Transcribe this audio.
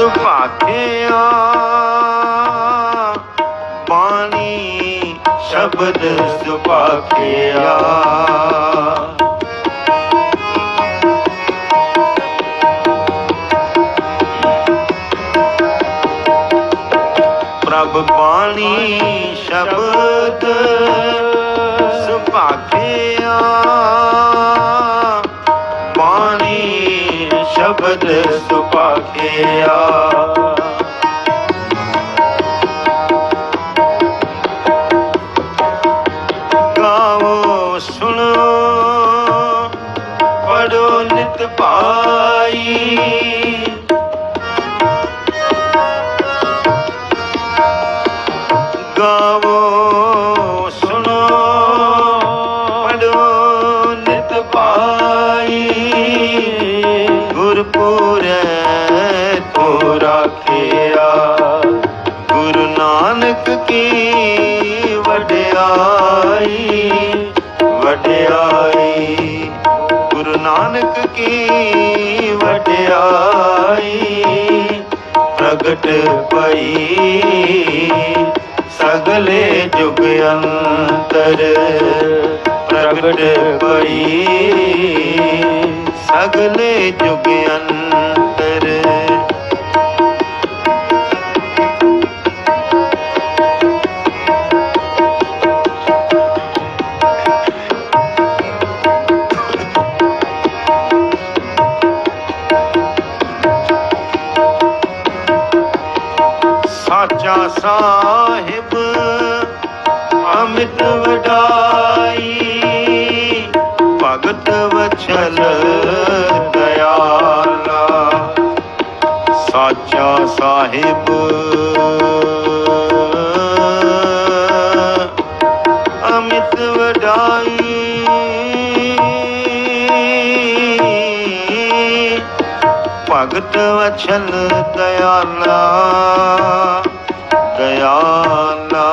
ਸੁਭਾਗਿਆ। ਬਾਣੀ ਸ਼ਬਦ ਸੁਭਾਗਿਆ। ਪ੍ਰਭ ਬਾਣੀ ਸ਼ਬਦ ਸੁਭਾਗਿਆ। ਸ਼ਬਦ ਸੁਭਾਗਿਆ ਗਾਵੋ ਸੁਣੋ ਪੜੋ ਨਿਤ ਪਾਈ। ਗਾਵੋ ਕੀ ਵਡਿਆਈ ਵਡਿਆਈ। ਗੁਰੂ ਨਾਨਕ ਕੀ ਵਡਿਆਈ, ਪ੍ਰਗਟ ਪਈ। ਸਗਲੇ ਜੁਗ ਅੰਤਰ ਪ੍ਰਗਟ ਪਈ। ਸਗਲੇ ਜੁਗ ਅੰਤਰ ਸਾਹਿਬ ਅਮਿਤ ਵਡਾਈ ਭਗਤ ਵਛਲ ਦਇਆਲਾ ਸਾਚਾ ਸਾਹਿਬ ਅਮਿਤ ਵਡਾਈ ਭਗਤ ਵਛਲ ਦਇਆਲਾ ਗਿਆ ਨਾ